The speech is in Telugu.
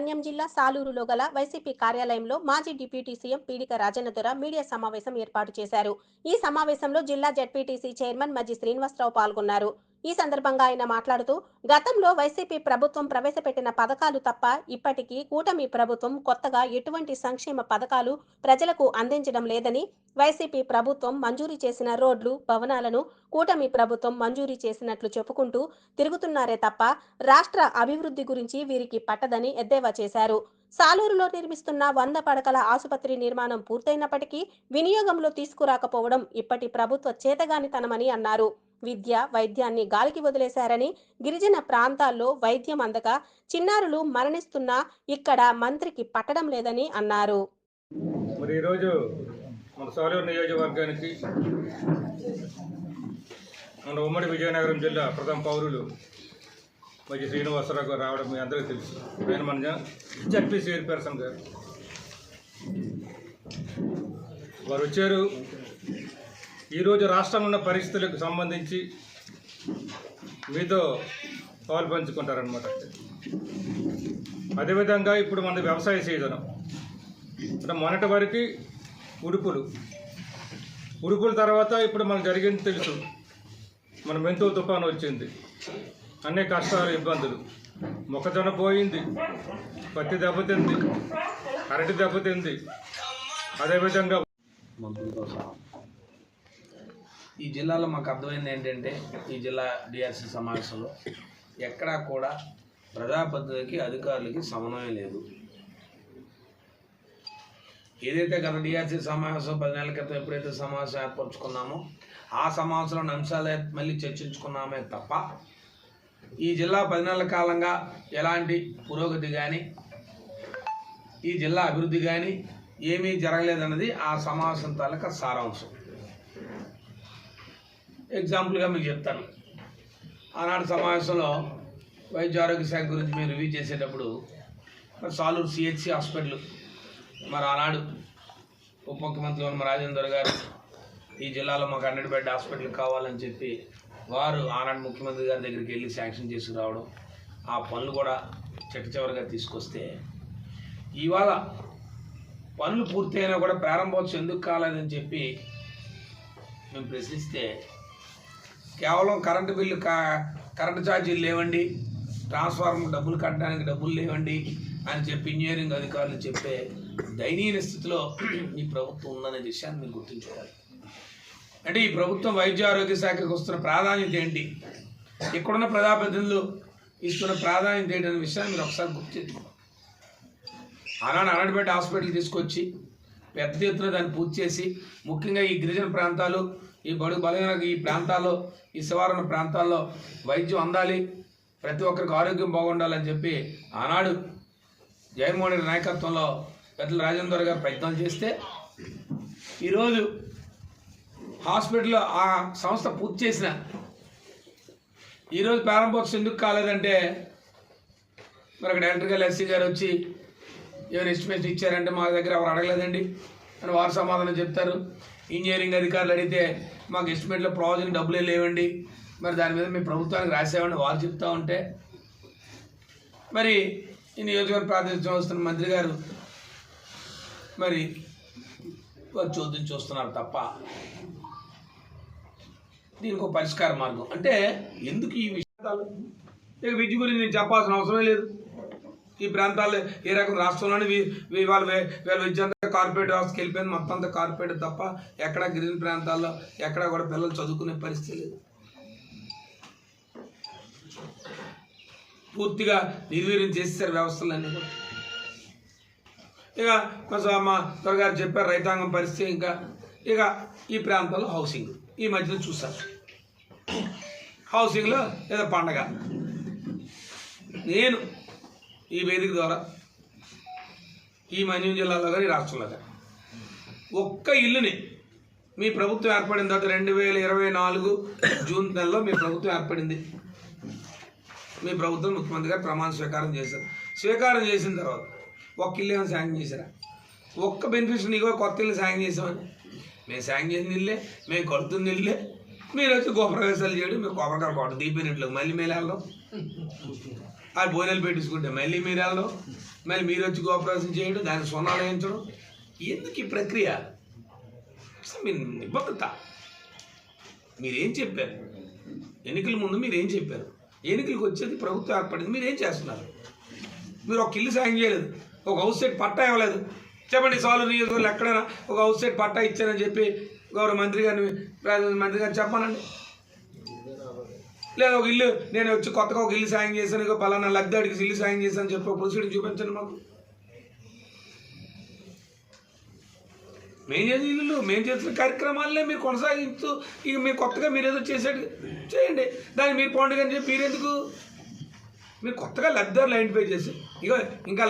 మన్యం జిల్లా సాలూరులో గల వైసీపీ కార్యాలయంలో మాజీ deputy CM Peedika Rajannadora media సమావేశం ఏర్పాటు చేశారు. ఈ సమావేశంలో జిల్లా జడ్పీటీసీ చైర్మన్ మజ్జి శ్రీనివాసరావు పాల్గొన్నారు. ఈ సందర్భంగా ఆయన మాట్లాడుతూ గతంలో వైసీపీ ప్రభుత్వం ప్రవేశపెట్టిన పథకాలు తప్ప ఇప్పటికీ కూటమి ప్రభుత్వం కొత్తగా ఎటువంటి సంక్షేమ పథకాలు ప్రజలకు అందించడం లేదని వైసీపీ ప్రభుత్వం మంజూరు చేసిన రోడ్లు భవనాలను కూటమి ప్రభుత్వం మంజూరు చేసినట్లు చెప్పుకుంటూ తిరుగుతున్నారే తప్ప రాష్ట్ర అభివృద్ధి గురించి వీరికి పట్టదని ఎద్దేవా చేశారు. సాలూరులో నిర్మిస్తున్న వంద పడకల ఆసుపత్రి నిర్మాణం పూర్తయినప్పటికీ వినియోగంలో తీసుకురాకపోవడం ఇప్పటి ప్రభుత్వ చేతగానితనమని అన్నారు. విద్య వైద్యాన్ని గాలికి వదిలేశారని గిరిజన ప్రాంతాల్లో వైద్యం అందక చిన్నారులు మరణిస్తున్నా ఇక్కడ మంత్రికి పట్టడం లేదని అన్నారు. మరి ఈరోజు మన సాలూరు నియోజకవర్గానికి మన ఉమ్మడి విజయనగరం జిల్లా ప్రథమ పౌరులు మరి శ్రీనివాసరావు గారు రావడం మీ అందరికీ తెలుసు. ఆయన మన జడ్పీ చైర్పర్సన్ గారు. వారు వచ్చారు ఈరోజు రాష్ట్రంలో ఉన్న పరిస్థితులకు సంబంధించి మీతో పాలు పంచుకుంటారనమాట అదేవిధంగా ఇప్పుడు మన వ్యవసాయ సీజను. అంటే మొన్నటి వరకు ఉడుపులు. ఉడుపుల తర్వాత ఇప్పుడు మనకు జరిగింది తెలుసు. మన మెంతు తుఫాను వచ్చింది. అన్ని కష్టాలు ఇబ్బందులు. మొక్కజొన్న పోయింది. పత్తి దెబ్బతింది అరటి దెబ్బతింది అదేవిధంగా మంత్రులతో ఈ జిల్లాలో మాకు అర్థమైంది ఏంటంటే ఈ జిల్లా డిఆర్సీ సమావేశంలో ఎక్కడా కూడా ప్రజాప్రతినిధికి అధికారులకి సమన్వయం లేదు. ఏదైతే గత డిఆర్సీ సమావేశం పది నెలల క్రితం ఎప్పుడైతే సమావేశం ఏర్పరచుకున్నామో ఆ సమావేశంలోని అంశాలే మళ్ళీ చర్చించుకున్నామే తప్ప ఈ జిల్లా పది నెలల కాలంగా ఎలాంటి పురోగతి కానీ ఈ జిల్లా అభివృద్ధి కానీ ఏమీ జరగలేదన్నది ఆ సమావేశం తాలూకా సారాంశం. ఎగ్జాంపుల్గా మీకు చెప్తాను. ఆనాడు సమావేశంలో వైద్య ఆరోగ్య శాఖ గురించి మేము రివ్యూ చేసేటప్పుడు మరి సాలూరు సిహెచ్సి హాస్పిటల్ మరి ఆనాడు ఉప ముఖ్యమంత్రి ఉన్న రాజేందర్ గారు ఈ జిల్లాలో మాకు హండ్రెడ్ బెడ్ హాస్పిటల్ కావాలని చెప్పి వారు ఆనాడు ముఖ్యమంత్రి గారి దగ్గరికి వెళ్ళి శాంక్షన్ చేసుకురావడం ఆ పనులు కూడా చిట్ట చివరిగా తీసుకొస్తే ఇవాళ పనులు పూర్తయినా కూడా ప్రారంభోత్సవం ఎందుకు కాలేదని చెప్పి మేము ప్రశ్నిస్తే కేవలం కరెంటు బిల్లు కా కరెంటు ఛార్జీలు లేవండి. ట్రాన్స్ఫార్మర్ డబ్బులు కట్టడానికి డబ్బులు లేవండి అని చెప్పి ఇంజనీరింగ్ అధికారులు చెప్పే దయనీయ స్థితిలో ఈ ప్రభుత్వం ఉందనే విషయాన్ని మీరు గుర్తుంచుకోవాలి. అంటే ఈ ప్రభుత్వం వైద్య ఆరోగ్య శాఖకు వస్తున్న ప్రాధాన్యత ఏంటి? ఇక్కడున్న ప్రజాప్రతినిధులు ఇస్తున్న ప్రాధాన్యత ఏంటి అనే విషయాన్ని మీరు ఒకసారి గుర్తు అలానే ఆనాడు అన్నడపేట హాస్పిటల్ తీసుకొచ్చి పెద్ద ఎత్తున దాన్ని పూర్తి చేసి ముఖ్యంగా ఈ గిరిజన ప్రాంతాలు ఈ బడుగు బలహీన ఈ ప్రాంతాల్లో ఈ శివారణ ప్రాంతాల్లో వైద్యం అందాలి. ప్రతి ఒక్కరికి ఆరోగ్యం బాగుండాలని చెప్పి ఆనాడు జగన్మోహన్ రెడ్డి నాయకత్వంలో పెద్దల రాజేందర్ గారు ప్రయత్నం చేస్తే ఈరోజు హాస్పిటల్లో ఆ సంస్థ పూర్తి చేసిన ఈరోజు ప్రారంభోత్సవం ఎందుకు కాలేదంటే మరి అక్కడ డైరెక్టర్ గారు ఎస్సీ గారు వచ్చి ఎవరు ఎస్టిమేషన్ ఇచ్చారంటే మా దగ్గర ఎవరు అడగలేదండి అని వారు సమాధానం చెప్తారు. ఇంజనీరింగ్ అధికారులు అడిగితే మాకు ఎస్టిమేట్లో ప్రాజెక్ట్ డబ్బులే లేవండి. మరి దాని మీద మేము ప్రభుత్వానికి రాసామని వారు చెప్తూ ఉంటే. మరి ఈ నియోజకవర్గ ప్రాతినిధ్యం వస్తున్న మంత్రి గారు మరి వారు చూద్దాం చూస్తున్నారు తప్ప దీనికి ఒక పరిష్కార మార్గం. అంటే ఎందుకు ఈ విషయాలు? ఇక విద్య గురించి నేను చెప్పాల్సిన అవసరమే లేదు. ఈ ప్రాంతాల్లో ఏ రకం రాష్ట్రంలోనే వీ- వాళ్ళ వీళ్ళ విద్య కార్పొరేట్ వ్యవస్థకి వెళ్ళిపోయింది. మొత్తం అంతా కార్పొరేట్ తప్ప ఎక్కడ గిరిజన ప్రాంతాల్లో ఎక్కడ కూడా పిల్లలు చదువుకునే పరిస్థితి లేదు. పూర్తిగా నిర్వీర్యం చేసేసారు వ్యవస్థలన్నీ కూడా. ఇక కొంచెం మా త్వరగారు చెప్పారు రైతాంగం పరిస్థితి ఇంకా. ఇక ఈ ప్రాంతంలో హౌసింగ్ ఈ మధ్యలో చూసారు హౌసింగ్లో ఏదో పండగ. నేను ఈ వేదిక ద్వారా ఈ మన్యం జిల్లాలో కానీ రాష్ట్రంలో కానీ. ఒక్క ఇల్లుని మీ ప్రభుత్వం ఏర్పడిన తర్వాత రెండు వేల ఇరవై నాలుగు జూన్ నెలలో మీ ప్రభుత్వం ఏర్పడింది. మీ ప్రభుత్వం ముఖ్యమంత్రి గారు ప్రమాణ స్వీకారం చేశారు. స్వీకారం చేసిన తర్వాత ఒక్క ఇల్లు ఏమైనా శాంక్షన్ చేశారా? ఒక్క బెనిఫిషియరీ నీకో కొత్త ఇల్లు శాంక్షన్ చేసామని. మేము శాంక్షన్ చేసిన ఇల్లే మేము కడుతున్న ఇల్లే. మీరు వచ్చి గోప్రవేశాలు చేయడం మీరు కొబ్బరికాయ కొట్ట దీపినట్లు మళ్ళీ మేలు వెళ్దాం ఆ బోనెలు పెట్టించుకుంటే మళ్ళీ మీరు వెళ్ళడం. మళ్ళీ మీరు వచ్చి గోపరాశం చేయడం దాన్ని సున్నాలు వేయించడం. ఎందుకు ఈ ప్రక్రియ? మీ నిబద్ధత. మీరేం చెప్పారు? ఎన్నికల ముందు మీరేం చెప్పారు? ఎన్నికలకు వచ్చేది ప్రభుత్వం ఏర్పడింది మీరేం చేస్తున్నారు? మీరు ఒక ఇల్లు సాయం చేయలేదు ఒక హౌస్ సైడ్ పట్టా ఇవ్వలేదు. చెప్పండి సాలు నియోజకవర్గంలో ఎక్కడైనా ఒక హౌస్ సైడ్ పట్టా ఇచ్చానని చెప్పి గౌరవ మంత్రి గారిని మంత్రి గారిని చెప్పానండి లేదా ఒక ఇల్లు నేను వచ్చి కొత్తగా ఒక ఇల్లు సాయం చేశాను ఇక పలానా లగ్దాడికి ఇల్లు సాయం చేశాను చెప్పి ప్రొసీడింగ్ చూపించండి మాకు. మేము చేసిన ఇల్లు మేము చేసిన కార్యక్రమాలనే మీరు కొనసాగిస్తూ ఇక మీరు కొత్తగా మీరు ఏదో చేసేది చేయండి. దాన్ని మీరు పండుగ అని చెప్పి మీరెందుకు మీరు కొత్తగా లబ్ధారు లైన్ పే చేసి ఇక ఇంకా